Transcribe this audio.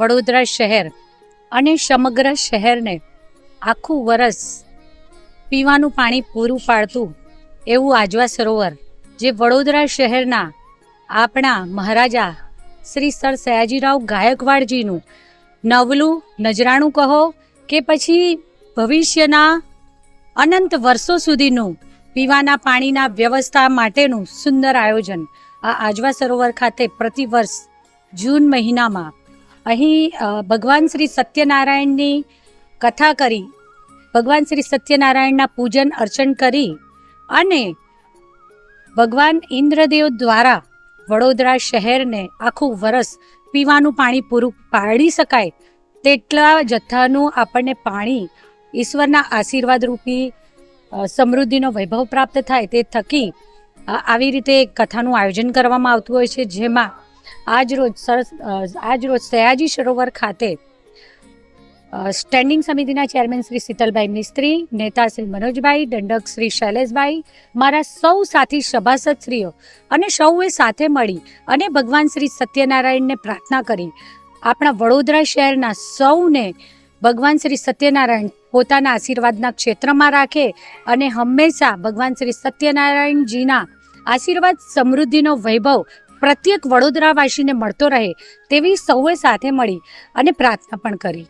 વડોદરા શહેર અને સમગ્ર શહેરને આખું વરસ પીવાનું પાણી પૂરું પાડતું એવું આજવા સરોવર, જે વડોદરા શહેરના આપણા મહારાજા શ્રી સર સયાજીરાવ ગાયકવાડજીનું નવલું નજરાણું કહો કે પછી ભવિષ્યના અનંત વર્ષો સુધીનું પીવાના પાણીના વ્યવસ્થા માટેનું સુંદર આયોજન આ આજવા સરોવર ખાતે પ્રતિવર્ષ જૂન મહિનામાં અહીં ભગવાન શ્રી સત્યનારાયણની કથા કરી. ભગવાન શ્રી સત્યનારાયણના પૂજન, અર્ચન કરી અને ભગવાન ઇન્દ્રદેવ દ્વારા વડોદરા શહેરને આખું વરસ પીવાનું પાણી પૂરું પાડી શકાય તેટલા જથ્થાનું આપણને પાણી ઈશ્વરના આશીર્વાદ રૂપી સમૃદ્ધિનો વૈભવ પ્રાપ્ત થાય તે થકી આવી રીતે કથાનું આયોજન કરવામાં આવતું હોય છે, જેમાં આજ રોજ સરસ આજ રોજ સયાજી સરોવર ખાતે સ્ટેન્ડિંગ સમિતિના ચેરમેન શ્રી શીતલભાઈ મિસ્ત્રી, નેતા શ્રી મનોજભાઈ, દંડક શ્રી શૈલેષભાઈ, મારા સૌ સાથી સભાસદશ્રીઓ અને સૌએ સાથે મળી અને ભગવાન શ્રી સત્યનારાયણને પ્રાર્થના કરી. આપણા વડોદરા શહેરના સૌને ભગવાન શ્રી સત્યનારાયણ પોતાના આશીર્વાદના ક્ષેત્રમાં રાખે અને હંમેશા ભગવાન શ્રી સત્યનારાયણજીના આશીર્વાદ સમૃદ્ધિનો વૈભવ પ્રત્યેક વડોદરાવાસીને મળતો રહે તેવી સૌએ સાથે મળી અને પ્રાર્થના પણ કરી.